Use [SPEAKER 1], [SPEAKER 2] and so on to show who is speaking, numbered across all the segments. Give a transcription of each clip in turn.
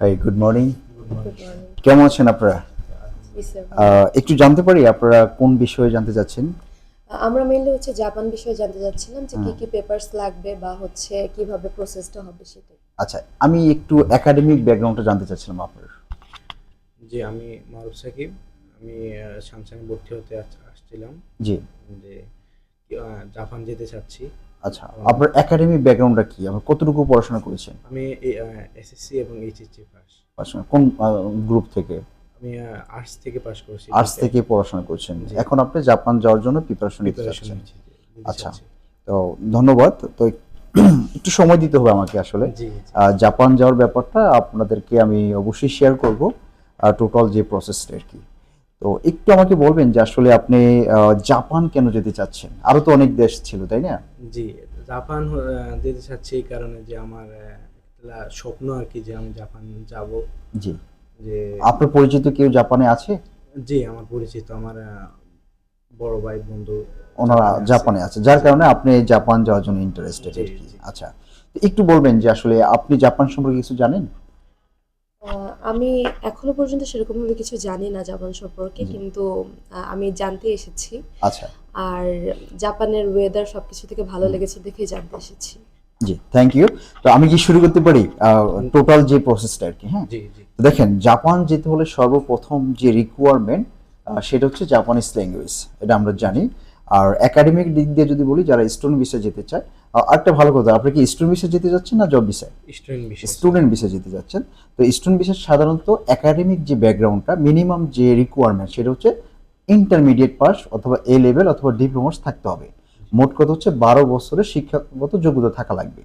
[SPEAKER 1] Hi good morning
[SPEAKER 2] good morning
[SPEAKER 1] কেমন আছেন আপনারা? একটু জানতে পারি আপনারা কোন বিষয়ে জানতে চাচ্ছেন?
[SPEAKER 2] আমরা মেইনলি হচ্ছে জাপান বিষয়ে জানতে চাচ্ছিলাম যে কি কি পেপারস লাগবে বা হচ্ছে কীভাবে প্রসেসটা হবে সেটা।
[SPEAKER 1] আচ্ছা আমি একটু একাডেমিক ব্যাকগ্রাউন্ডটা জানতে চাচ্ছিলাম আপনার।
[SPEAKER 3] জি আমি মারুফ সাকিব। আমি স্যামসাং ভর্তি হতে আসছিলাম।
[SPEAKER 1] জি।
[SPEAKER 3] যে জাপান যেতে চাচ্ছি।
[SPEAKER 1] আচ্ছা আপনার একাডেমিক ব্যাকগ্রাউন্ডটা কি? আপনার কতটুকু পড়াশোনা করেছেন?
[SPEAKER 3] আমি এসএসসি এবং এইচএসসি পাস
[SPEAKER 1] পড়াশোনা কোন গ্রুপ থেকে?
[SPEAKER 3] আমি আর্টস থেকে পাস করেছি।
[SPEAKER 1] আর্টস থেকে পড়াশোনা করছেন। এখন আপনি জাপান যাওয়ার জন্য প্রিপারেশন নিতে চাচ্ছেন। আচ্ছা। তো ধন্যবাদ। তো একটু সময় দিতে হবে আমাকে আসলে। জাপান যাওয়ার ব্যাপারটা আপনাদেরকে আমি অবশ্যই শেয়ার করব টোটাল যে প্রসেসটা আর কি। তো একটু আমাকে বলবেন যে আসলে আপনি জাপান কেন যেতে চাচ্ছেন? আরও তো অনেক দেশ ছিল তাই না?
[SPEAKER 3] জি জাপান যেতে চাচ্ছি এই কারণে যে আমার স্বপ্ন আর কি যে আমি জাপান যাব।
[SPEAKER 1] জি।
[SPEAKER 3] যে
[SPEAKER 1] আপনার পরিচিত কেউ জাপানে আছে?
[SPEAKER 3] জি আমার পরিচিত আমার বড় ভাই বন্ধু
[SPEAKER 1] ওনারা
[SPEAKER 3] জাপানে আছে।
[SPEAKER 1] যার কারণে আপনি জাপান যাওয়ার জন্য ইন্টারেস্টেড। আচ্ছা তো একটু বলবেন যে আসলে আপনি জাপান সম্পর্কে কিছু জানেন?
[SPEAKER 2] আমি এখনও পর্যন্ত সেরকম ভাবে কিছু জানি না জাপান সম্পর্কে কিন্তু আমি জানতে এসেছি।
[SPEAKER 1] আচ্ছা।
[SPEAKER 2] আর জাপানের ওয়েদার সবকিছু থেকে ভালো লেগেছে দেখে জানতে এসেছি।
[SPEAKER 1] জি থ্যাংক ইউ তো আমি কি শুরু করতে পারি? টোটাল যে প্রসেসটা আর কি হ্যাঁ?
[SPEAKER 3] জি জি।
[SPEAKER 1] তো দেখেন জাপান যেতে হলে সর্বপ্রথম যে রিকোয়ারমেন্ট সেটা হচ্ছে জাপানিজ ল্যাঙ্গুয়েজ এটা আমরা জানি। আর একাডেমিক দিক দিয়ে যদি বলি যারা স্টুডেন্ট ভিসা যেতে চায় আরেকটা ভালো কথা আপনি কি স্টুডেন্ট ভিসা যেতে যাচ্ছেন না জব ভিসায়
[SPEAKER 3] স্টুডেন্ট বিষয়
[SPEAKER 1] স্টুডেন্ট ভিসা যেতে যাচ্ছেন। তো স্টুডেন্ট ভিসা সাধারণত একাডেমিক যে ব্যাকগ্রাউন্ডটা মিনিমাম যে রিকোয়ারমেন্ট সেটা হচ্ছে ইন্টারমিডিয়েট পাস অথবা এ লেভেল অথবা ডিপ্লোমাস থাকতে হবে। মোট কথা হচ্ছে বারো বছরের শিক্ষাগত যোগ্যতা থাকা লাগবে।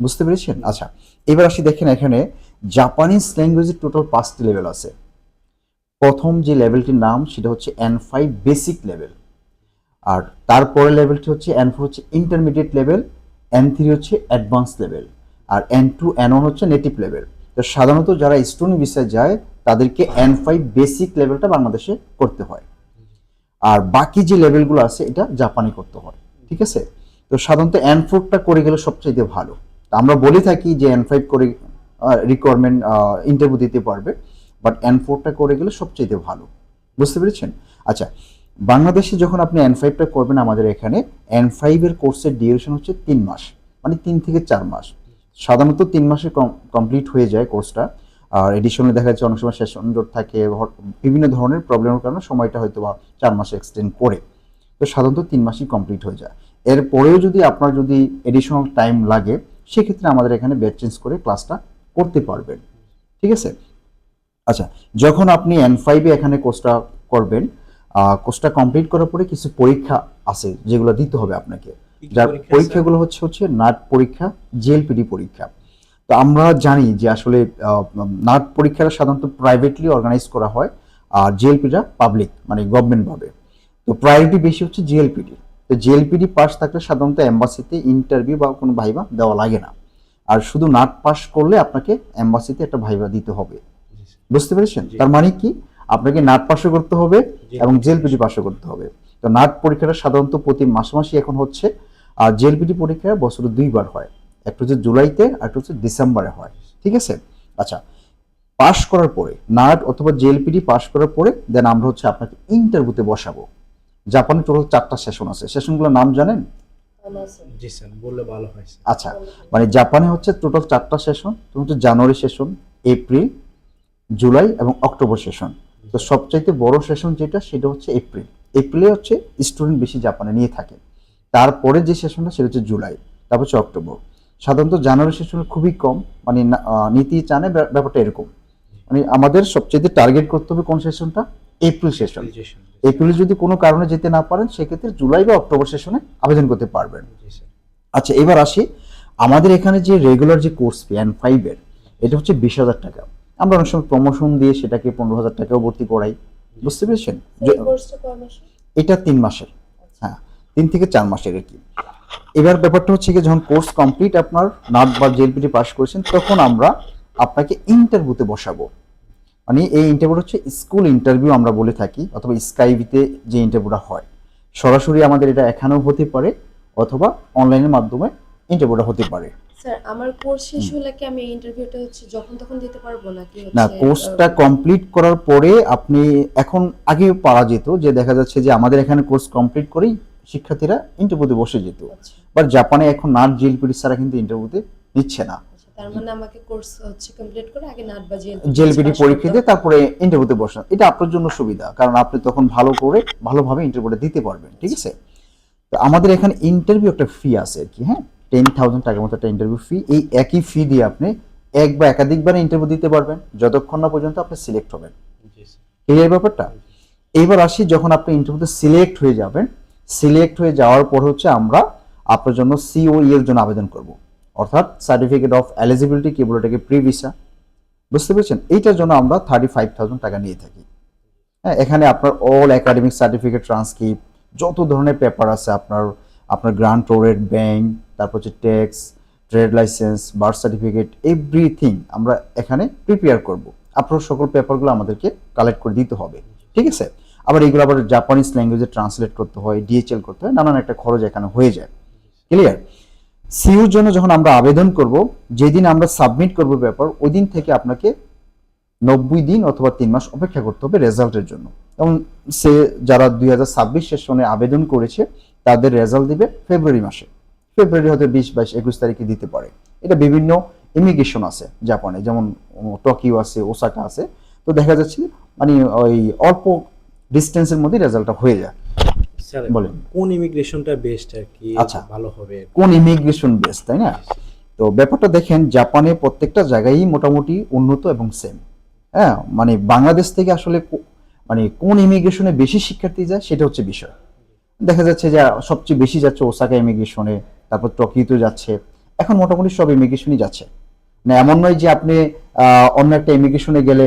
[SPEAKER 1] বুঝতে পেরেছেন? আচ্ছা এবার আসি দেখেন এখানে জাপানিজ ল্যাঙ্গুয়েজের টোটাল পাঁচটি লেভেল আছে। প্রথম যে লেভেলটির নাম সেটা হচ্ছে এন ফাইভ বেসিক লেভেল আর তারপরে লেভেলটি হচ্ছে এন ফোর হচ্ছে ইন্টারমিডিয়েট লেভেল এন থ্রি হচ্ছে অ্যাডভান্স লেভেল আর এন টু এন ওয়ান হচ্ছে নেটিভ লেভেল তো সাধারণত যারা স্টুডেন্ট ভিসায় যায়, তাদেরকে এন ফাইভ বেসিক লেভেলটা বাংলাদেশে করতে হয়। আর বাকি যে লেভেলগুলো আছে, এটা জাপানি করতে হয়। ঠিক আছে? তো সাধারণত এন ফোরটা করে গেলে সবচাইতে ভালো। তো আমরা বলে থাকি যে এন ফাইভ করে রিকোয়ারমেন্ট ইন্টারভিউ দিতে পারবে বাট এন ফোরটা করে গেলে সবচাইতে ভালো। বুঝতে পেরেছেন? আচ্ছা বাংলাদেশে যখন আপনি এন ফাইভটা করবেন আমাদের এখানে এন ফাইভের কোর্সের ডিউরেশন হচ্ছে তিন মাস মানে তিন থেকে চার মাস। সাধারণত তিন মাসে কমপ্লিট হয়ে যায় কোর্সটা আর এডিশনে দেখা যাচ্ছে অনেক সময় সেশন জোট থাকে বিভিন্ন ধরনের প্রবলেমের কারণে সময়টা হয়তো বা চার মাসে এক্সটেন্ড করে। তো সাধারণত তিন মাসই কমপ্লিট হয়ে যায়। এরপরেও যদি আপনার যদি এডিশনাল টাইম লাগে, সেক্ষেত্রে আমাদের এখানে ব্যাচ চেঞ্জ করে ক্লাসটা করতে পারবেন। ঠিক আছে? আচ্ছা যখন আপনি এন ফাইভে এখানে কোর্সটা করবেন কোর্সটা কমপ্লিট করার পরে কিছু পরীক্ষা আছে যেগুলো দিতে হবে আপনাকে। যার পরীক্ষাগুলো হচ্ছে হচ্ছে নাট পরীক্ষা জিএলপিডি পরীক্ষা। তো আমরা জানি যে আসলে নাট পরীক্ষাটা সাধারণত প্রাইভেটলি অর্গানাইজ করা হয় আর জিএলপিটা পাবলিক মানে গভর্নমেন্ট ভাবে তো প্রায়োরিটি বেশি হচ্ছে জিএলপিডি তো জিএলপিডি পাস থাকলে সাধারণত এম্বাসিতে ইন্টারভিউ বা কোনো ভাইবা দেওয়া লাগে না। আর শুধু নাট পাস করলে আপনাকে এম্বাসিতে একটা ভাইবা দিতে হবে। বুঝতে পেরেছেন? তার মানে কি? আপনাকে নাট পাসও করতে হবে। এবং জেলপিটি পাশও করতে হবে। তো নাট পরীক্ষাটা সাধারণত প্রতি মাসে মাসে এখন হচ্ছে আর জেলপিটি পরীক্ষা বছরে দুইবার হয়। একটা হচ্ছে জুলাইতে আর একটা হচ্ছে ডিসেম্বরে হয়। ঠিক আছে? আচ্ছা পাস করার পরে নাট অথবা জেলপিটি পাস করার পরে দেন আমরা হচ্ছে আপনাকে ইন্টারভিউতে বসাবো। জাপানে টোটাল চারটা সেশন আছে। সেশনগুলোর নাম জানেন?
[SPEAKER 3] জি স্যার বললে ভালো হয়
[SPEAKER 1] আচ্ছা মানে জাপানে হচ্ছে টোটাল চারটা সেশন তো হচ্ছে জানুয়ারি সেশন এপ্রিল জুলাই এবং অক্টোবর সেশন তো সবচাইতে বড় সেশন যেটা সেটা হচ্ছে এপ্রিল। এপ্রিলে হচ্ছে স্টুডেন্ট বেশি জাপানে নিয়ে থাকে। তারপরে যে সেশনটা সেটা হচ্ছে জুলাই তারপর হচ্ছে অক্টোবর। সাধারণত জানুয়ারি সেশন খুবই কম মানে নীতি চানে ব্যা- ব্যাপারটা এরকম। মানে আমাদের সবচাইতে টার্গেট করতে হবে কোন সেশনটা? April session. এপ্রিলে যদি কোনো কারণে যেতে না পারেন সেক্ষেত্রে জুলাই বা অক্টোবর সেশনে আবেদন করতে পারবেন। আচ্ছা এবার আসি। আমাদের এখানে যে রেগুলার যে কোর্স ফি অ্যান্ড ফাইভের এটা হচ্ছে বিশ হাজার টাকা। আমরা অনেক সময় প্রমোশন দিয়ে সেটাকে পনেরো হাজার টাকাও ভর্তি করাই। বুঝতে পেরেছেন? এটা তিন মাসের। হ্যাঁ তিন থেকে চার মাসের আর কি। এবার ব্যাপারটা হচ্ছে কি যখন কোর্স কমপ্লিট আপনার নাট বা জেলপিটি পাস করেছেন তখন আমরা আপনাকে ইন্টারভিউতে বসাবো। মানে এই ইন্টারভিউ হচ্ছে স্কুল ইন্টারভিউ আমরা বলে থাকি অথবা স্কাইভিতে যে ইন্টারভিউটা হয়। সরাসরি আমাদের এটা এখানেও হতে পারে অথবা অনলাইনের মাধ্যমে ইন্টারভিউটা হতে পারে।
[SPEAKER 2] স্যার আমার কোর্স শেষ হলে কি আমি ইন্টারভিউটা হচ্ছে যখন তখন দিতে পারব নাকি
[SPEAKER 1] না কোর্সটা কমপ্লিট করার পরে আপনি এখন আগে পারা যেত যে দেখা যাচ্ছে যে আমাদের এখানে কোর্স কমপ্লিট করেই শিক্ষার্থীরা ইন্টারভিউতে বসে যেত।
[SPEAKER 2] আচ্ছা,
[SPEAKER 1] বাট জাপানে এখন নাট জিএলপিটি ছাড়া কিন্তু ইন্টারভিউতে নিচ্ছে না।
[SPEAKER 2] আচ্ছা, তার মানে আমাকে কোর্স হচ্ছে কমপ্লিট করে আগে নাট বা
[SPEAKER 1] জেলপিটি পরীক্ষা দিয়ে তারপরে ইন্টারভিউতে বসেন এটা আপনার জন্য সুবিধা কারণ আপনি তখন ভালো করে ভালোভাবে ইন্টারভিউটা দিতে পারবেন ঠিক আছে? তো আমাদের এখানে ইন্টারভিউ একটা ফি আছে আর কি হ্যাঁ? টেন থাউজেন্ড টাকার মতো একটা ইন্টারভিউ ফি এই একই ফি দিয়ে আপনি এক বা একাধিকবার ইন্টারভিউ দিতে পারবেন। যতক্ষণ না পর্যন্ত আপনি সিলেক্ট হবেন। ক্লিয়ার ব্যাপারটা? এইবার আসি যখন আপনি ইন্টারভিউতে সিলেক্ট হয়ে যাবেন। সিলেক্ট হয়ে যাওয়ার পর হচ্ছে আমরা আপনার জন্য সিওই এর জন্য আবেদন করব। অর্থাৎ সার্টিফিকেট অফ এলিজিবিলিটি কি বলে এটাকে প্রি ভিসা বুঝতে পেরেছেন? এইটার জন্য আমরা থার্টি ফাইভ থাউজেন্ড টাকা নিয়ে থাকি। হ্যাঁ এখানে আপনার অল একাডেমিক সার্টিফিকেট ট্রান্সক্রিপ্ট যত ধরনের পেপার আছে আপনার আপনার গ্রান্ট রেট ব্যাংক তারপর হচ্ছে tax trade licence birth certificate everything আমরা এখানে প্রিপেয়ার করব। আপনার সকল পেপারগুলো আমাদেরকে কালেক্ট করে দিতে হবে। ঠিক আছে? আবার এগুলো আবার জাপানিজ ল্যাঙ্গুয়েজে ট্রান্সলেট করতে হয় ডিএচএল করতে হয়, নানান একটা খরচ এখানে হয়ে যায়। ক্লিয়ার সিইউর জন্য যখন আমরা আবেদন করব, যেদিন আমরা সাবমিট করব পেপার ওই দিন থেকে আপনাকে নব্বই দিন অথবা তিন মাস অপেক্ষা করতে হবে রেজাল্টের জন্য। এবং সে যারা দুই হাজার ছাব্বিশ সেশনে আবেদন করেছে, তাদের রেজাল্ট দিবে ফেব্রুয়ারি মাসে। ফেব্রুয়ারি হতে বিশ বাইশ একুশ তারিখে দিতে পারে। এটা বিভিন্ন ইমিগ্রেশন আছে জাপানে যেমন টোকিও আছে ওসাকা আছে। তো দেখা যাচ্ছে মানে ওই অল্প ডিস্টেন্সের মধ্যে রেজাল্টটা হয়ে যায়। বলেন।
[SPEAKER 3] কোন ইমিগ্রেশনটা বেস্ট আর কি?
[SPEAKER 1] আচ্ছা।
[SPEAKER 3] ভালো হবে
[SPEAKER 1] কোন ইমিগ্রেশন বেস তাই না? তো ব্যাপারটা দেখেন জাপানে প্রত্যেকটা জায়গায় মোটামুটি উন্নত এবং সেম হ্যাঁ মানে বাংলাদেশ থেকে আসলে মানে কোন ইমিগ্রেশনে বেশি শিক্ষার্থী যায় সেটা হচ্ছে বিষয়। দেখা যাচ্ছে যে সবচেয়ে বেশি যাচ্ছে ওসাকা ইমিগ্রেশনে তারপর টোকিওতে যাচ্ছে। এখন মোটামুটি সব ইমিগ্রেশনই যাচ্ছে। না, এমন নয় যে আপনি অন্য একটা ইমিগ্রেশনে গেলে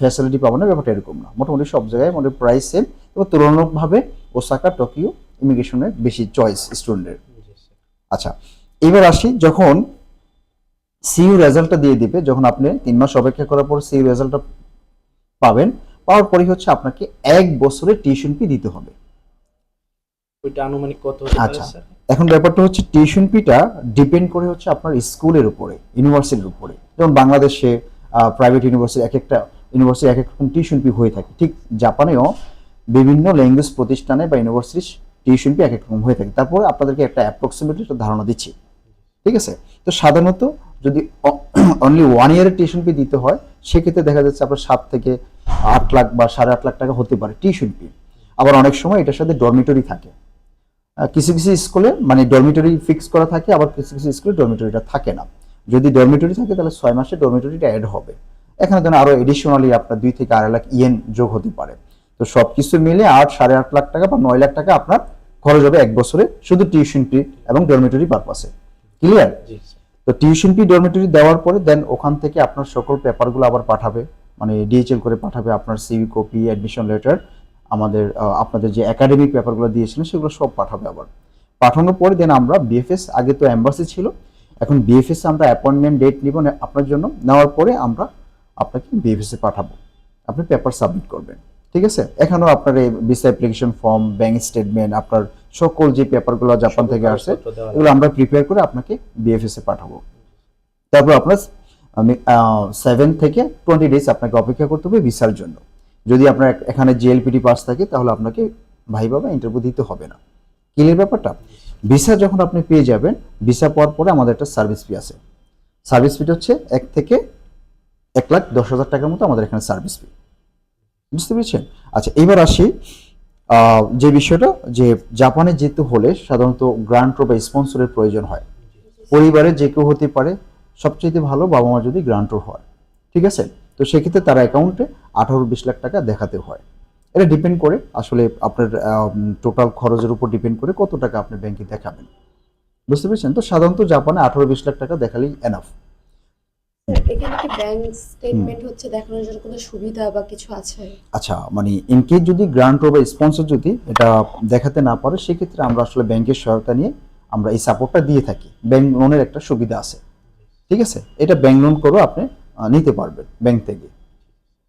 [SPEAKER 1] ফ্যাসিলিটি পাবেন না, ব্যাপারটা এরকম না। মোটামুটি সব জায়গায় মোটামুটি প্রাইস সেম এবং তুলনামূলকভাবে ওসাকা টোকিও ইমিগ্রেশনে বেশি চয়েস স্টুডেন্টের আচ্ছা এবার আসি যখন সিইউ রেজাল্টটা দিয়ে দিবে, যখন আপনি তিন মাস অপেক্ষা করার পর সিইউ রেজাল্টটা পাবেন, পাওয়ার পরই হচ্ছে আপনাকে এক বছরের টিউশন ফি দিতে হবে।
[SPEAKER 3] ওইটা আনুমানিক কত হতে
[SPEAKER 1] আচ্ছা।
[SPEAKER 3] স্যার?
[SPEAKER 1] এখন ব্যাপারটা হচ্ছে টিউশন ফিটা ডিপেন্ড করে হচ্ছে আপনার স্কুলের উপরে ইউনিভার্সিটির উপরে। যেমন বাংলাদেশে প্রাইভেট ইউনিভার্সিটি এক একটা ইউনিভার্সিটি এক এক রকম টিউশন ফি হয়ে থাকে। ঠিক জাপানেও বিভিন্ন ল্যাঙ্গুয়েজ প্রতিষ্ঠানে বা ইউনিভার্সিটির টিউশন ফি এক এক রকম হয়ে থাকে। তারপরে আপনাদেরকে একটা অ্যাপ্রক্সিমেটলি একটা ধারণা দিচ্ছি। ঠিক আছে? তো সাধারণত যদি অনলি ওয়ান ইয়ারের টিউশন ফি দিতে হয় সেক্ষেত্রে দেখা যাচ্ছে আপনার সাত থেকে আট লাখ বা সাড়ে আট লাখ টাকা হতে পারে টিউশন ফি। আবার অনেক সময় এটার সাথে ডরমিটরি থাকে। কিছু কিছু স্কুলে মানে ডরমিটরি ফিক্স করা থাকে আবার কিছু কিছু স্কুলে ডরমিটরিটা থাকে না। যদি ডরমিটরি থাকে তাহলে ছয় মাসে ডরমিটরিটা অ্যাড হবে। এখানে যেন আরও এডিশনালি আপনার দুই থেকে আড়াই লাখ ইয়েন যোগ হতে পারে। তো সব কিছু মিলে আট সাড়ে আট লাখ টাকা বা নয় লাখ টাকা আপনার খরচ হবে এক বছরে শুধু টিউশন ফি এবং ডরমিটরি পারপাসে ক্লিয়ার তো টিউশন ফি ডরমিটরি দেওয়ার পরে দেন ওখান থেকে আপনার সকল পেপারগুলো আবার পাঠাবে। মানে ডিএচএল করে পাঠাবে আপনার সিভি কপি অ্যাডমিশন লেটার আমাদের আপনাদের যে একাডেমিক পেপারগুলো দিয়েছিলেন সেগুলো সব পাঠাবে আবার। পাঠানোর পরে দেন আমরা বিএফএস আগে তো এম্বাসি ছিল এখন বিএফএস আমরা অ্যাপয়েন্টমেন্ট ডেট নিব না- আপনার জন্য নেওয়ার পরে আমরা আপনাকে বিএফএস এ পাঠাবো। আপনি পেপার সাবমিট করবেন ঠিক আছে? এখানেও আপনার এই visa application form bank statement আপনার সকল যে পেপারগুলো জাপান থেকে আসছে এগুলো আমরা প্রিপেয়ার করে আপনাকে বিএফএস এ পাঠাবো। তারপর আপনার সেভেন থেকে টোয়েন্টি ডেজ আপনাকে অপেক্ষা করতে হবে ভিসার জন্য। যদি আপনার এখানে জিএলপিটি পাস থাকে, তাহলে আপনাকে ভাই বাবা ইন্টারভিউ দিতে হবে না। ক্লিয়ার ব্যাপারটা? ভিসা যখন আপনি পেয়ে যাবেন ভিসা পাওয়ার পরে আমাদের একটা সার্ভিস ফি আছে। সার্ভিস ফিটা হচ্ছে এক থেকে এক লাখ দশ হাজার টাকার মতো আমাদের এখানে সার্ভিস ফি বুঝতে পেরেছেন? আচ্ছা এবার আসি যে বিষয়টা, যে জাপানে যেতে হলে সাধারণত গ্রান্টর বা স্পন্সরের প্রয়োজন হয়। পরিবারে যে কেউ হতে পারে সবচেয়ে ভালো বাবা মা যদি গ্রান্টর হয়। ঠিক আছে? তো সেক্ষেত্রে তার অ্যাকাউন্টে আঠারো বিশ লাখ টাকা দেখাতে হয়। এটা ডিপেন্ড করে আসলে আপনার টোটাল খরচের উপর ডিপেন্ড করে কত টাকা আপনি ব্যাংকে দেখাবেন। বুঝতে পেরেছেন? তো সাধারণত জাপানে আঠারো বিশ লাখ টাকা দেখালেই এনাফ
[SPEAKER 2] এখানে কি ব্যাংক স্টেটমেন্ট হচ্ছে দেখানোর জন্য কোনো সুবিধা বা কিছু আছে?
[SPEAKER 1] আচ্ছা মানে ইনকেস যদি গ্রান্টর বা স্পন্সর যদি এটা দেখাতে না পারে সেক্ষেত্রে আমরা আসলে ব্যাংকের সহায়তা নিয়ে আমরা এই সাপোর্টটা দিয়ে থাকি। ব্যাংক লোনের একটা সুবিধা আছে। ঠিক আছে? এটা ব্যাংক লোন করেও আপনি নিতে পারবেন ব্যাংক থেকে।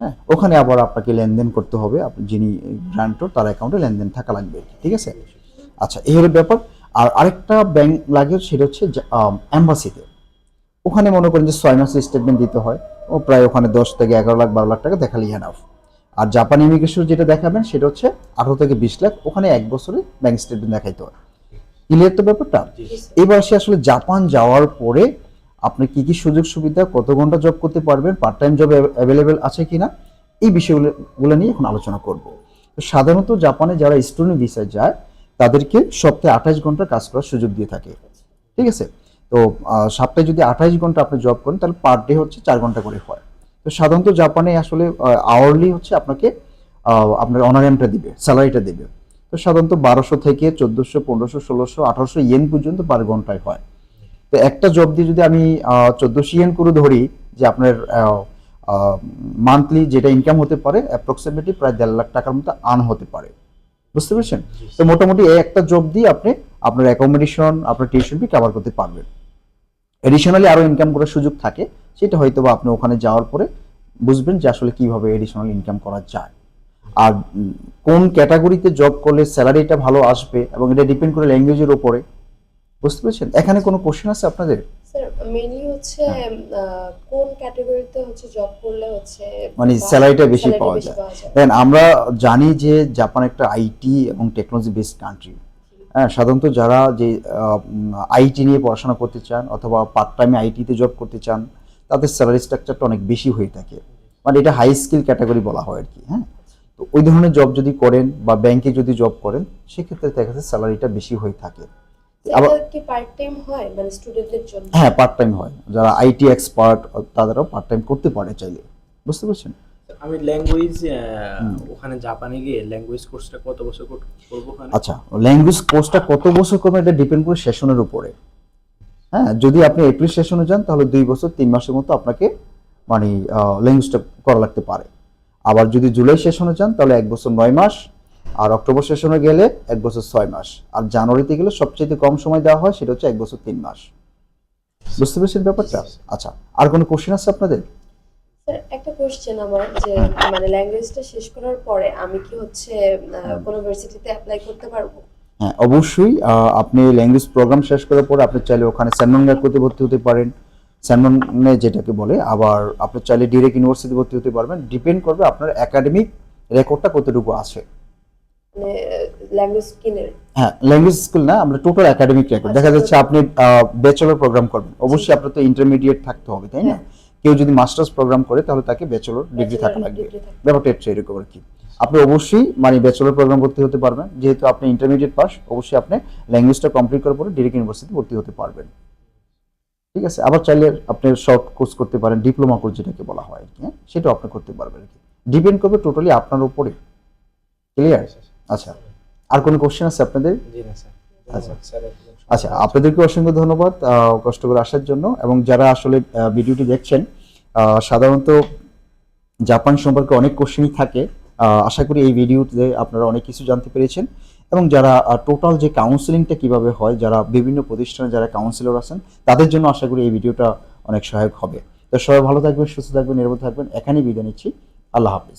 [SPEAKER 1] হ্যাঁ ওখানে আবার আপনাকে লেনদেন করতে হবে। যিনি গ্রান্টর তার অ্যাকাউন্টে লেনদেন থাকা লাগবে ঠিক আছে? আচ্ছা এই হলো ব্যাপার। আর আরেকটা ব্যাংক লাগে সেটা হচ্ছে অ্যাম্বাসিতে ওখানে মনে করেন যে ছয় মাসের স্টেটমেন্ট দিতে হয়। ও প্রায় ওখানে দশ থেকে এগারো লাখ বারো লাখ টাকা দেখালেই এনাফ আর জাপান ইমিগ্রেশন যেটা দেখাবেন সেটা হচ্ছে আঠারো থেকে বিশ লাখ ওখানে এক বছরে ব্যাংক স্টেটমেন্ট দেখাইতে হয়। ক্লিয়ার তো ব্যাপারটা? এবার সে আসলে জাপান যাওয়ার পরে আপনি কি কি সুযোগ সুবিধা, কত ঘণ্টা জব করতে পারবেন পার্ট টাইম জব অ্যাভেলেবেল আছে কিনা, এই বিষয়গুলো নিয়ে এখন আলোচনা করব। তো সাধারণত জাপানে যারা স্টুডেন্ট ভিসায় যায়, তাদেরকে সপ্তাহে আঠাশ ঘণ্টা কাজ করার সুযোগ দিয়ে থাকে। ঠিক আছে? তো সপ্তাহে যদি আঠাশ ঘণ্টা আপনি জব করেন, তাহলে পার ডে হচ্ছে চার ঘণ্টা করে হয়। তো সাধারণত জাপানে আসলে আওয়ারলি হচ্ছে আপনাকে আপনার অনারামটা দিবে স্যালারিটা দিবে। তো সাধারণত বারোশো থেকে চোদ্দোশো, পনেরোশো, ষোলোশো, আঠারোশো ইয়েন পর্যন্ত পার ঘন্টায় হয়। তো একটা জব দিয়ে যদি আমি চোদ্দোশো ইয়েন করে ধরি যে আপনার মান্থলি যেটা ইনকাম হতে পারে অ্যাপ্রক্সিমেটলি প্রায় দেড় লাখ টাকার মতো আর্ন হতে পারে। বুঝতে পেরেছেন? তো মোটামুটি এই একটা জব দিয়ে আপনি আপনার অ্যাকোমোডেশন আপনার টিউশন ফি কভার করতে পারবেন। এডিশনালি আরও ইনকাম করার সুযোগ থাকে সেটা হয়তো বা আপনি ওখানে যাওয়ার পরে বুঝবেন যে আসলে কীভাবে এডিশনাল ইনকাম করা যায়। আর কোন ক্যাটাগরিতে জব করলে স্যালারিটা ভালো আসবে এবং এটা ডিপেন্ড করে ল্যাঙ্গুয়েজের উপরে বুঝতে পেরেছেন? এখানে কোনো কোশ্চেন আছে আপনাদের?
[SPEAKER 2] স্যার মেইনলি হচ্ছে
[SPEAKER 1] হ্যাঁ।
[SPEAKER 2] কোন ক্যাটাগরিতে হচ্ছে জব করলে হচ্ছে
[SPEAKER 1] মানে স্যালারিটা বেশি পাওয়া যায়। দেখেন আমরা জানি যে জাপান একটা আইটি এবং টেকনোলজি বেসড কান্ট্রি হ্যাঁ সাধারণত যারা যে আইটি নিয়ে পড়াশোনা করতে চান অথবা পার্ট টাইমে আইটিতে জব করতে চান তাদের স্যালারি স্ট্রাকচারটা অনেক বেশি হয়ে থাকে। মানে এটা হাই স্কিল ক্যাটাগরি বলা হয় আর কি হ্যাঁ। তো ওই ধরনের জব যদি করেন বা ব্যাংকে যদি জব করেন সেক্ষেত্রে দেখা যাচ্ছে স্যালারিটা বেশি হয়ে থাকে।
[SPEAKER 2] কি পার্ট টাইম হয় মানে স্টুডেন্টদের জন্য?
[SPEAKER 1] হ্যাঁ পার্ট টাইম হয়। যারা আইটি এক্সপার্ট তাদেরও পার্ট টাইম করতে পারে চাইলে। বুঝতে পারছেন?
[SPEAKER 3] আমি ল্যাঙ্গুয়েজ ওখানে জাপানে গিয়ে ল্যাঙ্গুয়েজ কোর্সটা কত বছর কর- করব ওখানে?
[SPEAKER 1] আচ্ছা ল্যাঙ্গুয়েজ কোর্সটা কত বছর করবেন এটা ডিপেন্ড করে সেশনের উপরে। হ্যাঁ যদি আপনি এপ্রিল সেশনে যান তাহলে দুই বছর তিন মাসের মতো আপনাকে মানে ল্যাঙ্গুয়েজটা করা লাগতে পারে। আবার যদি জুলাই সেশনে যান তাহলে এক বছর নয় মাস আর অক্টোবর সেশনে গেলে এক বছর ছয় মাস। আর জানুয়ারিতে গেলে সবচেয়ে কম সময় দেওয়া হয় সেটা হচ্ছে এক বছর তিন মাস। বুঝতে পেরেছেন ব্যাপারটা? আচ্ছা আর কোনো কোশ্চেন আছে আপনাদের?
[SPEAKER 2] একটা কোশ্চেন আমার যে মানে ল্যাঙ্গুয়েজটা শেষ করার পরে আমি কি হচ্ছে আহ, কোনো ইউনিভার্সিটিতে অ্যাপ্লাই করতে পারব?
[SPEAKER 1] হ্যাঁ অবশ্যই আহ, আপনি ল্যাঙ্গুয়েজ প্রোগ্রাম শেষ করার পর আপনি চাইলে ওখানে স্যানমন গাকুতে ভর্তি হতে পারেন। স্যানমনে যেটাকে বলে আবার আপনি চাইলে ডিরেক্ট ইউনিভার্সিটি ভর্তি হতে পারবেন। ডিপেন্ড করবে আপনার একাডেমিক রেকর্ডটা কতটুকু আছে।
[SPEAKER 2] ল্যাঙ্গুয়েজ কিনের
[SPEAKER 1] হ্যাঁ ল্যাঙ্গুয়েজ স্কুল না আমরা টোটাল একাডেমিক রেকর্ড দেখা যাচ্ছে আপনি ব্যাচেলর প্রোগ্রাম করবেন। অবশ্যই আপনার তো ইন্টারমিডিয়েট থাকতে হবে তাই না? কেউ যদি মাস্টার্স প্রোগ্রাম করে তাহলে তাকে ব্যাচেলর ডিগ্রি থাকা লাগবে। ব্যাপারটা একটু এরকম আর কি। আপনি অবশ্যই মানে ব্যাচেলর প্রোগ্রাম ভর্তি হতে পারবেন। যেহেতু আপনি ইন্টারমিডিয়েট পাস অবশ্যই আপনি ল্যাঙ্গুয়েজটা কমপ্লিট করার পরে ডিরেক্ট ইউনিভার্সিটি ভর্তি হতে পারবেন। ঠিক আছে? আবার চাইলে আপনি শর্ট কোর্স করতে পারেন ডিপ্লোমা কোর্স যেটাকে বলা হয় আর কি হ্যাঁ? সেটাও আপনি করতে পারবেন আর কি। ডিপেন্ড করবে টোটালি আপনার উপরে। ক্লিয়ার আচ্ছা আর কোনো কোশ্চেন আছে আপনাদের?
[SPEAKER 3] জি না স্যার।
[SPEAKER 1] আচ্ছা। আচ্ছা আপনাদেরকে অসংখ্য ধন্যবাদ কষ্ট করে আসার জন্য এবং যারা আসলে ভিডিওটি দেখছেন সাধারণত জাপান সম্পর্কে অনেক কোশ্চেনই থাকে। আশা করি এই ভিডিওতে আপনারা অনেক কিছু জানতে পেরেছেন এবং যারা টোটাল যে কাউন্সিলিংটা কীভাবে হয় যারা বিভিন্ন প্রতিষ্ঠানে যারা কাউন্সিলর আছেন তাদের জন্য আশা করি এই ভিডিওটা অনেক সহায়ক হবে। তো সবাই ভালো থাকবেন সুস্থ থাকবেন নিরাপদ থাকবেন। এখানেই বিদায় নিচ্ছি। আল্লাহ হাফিজ।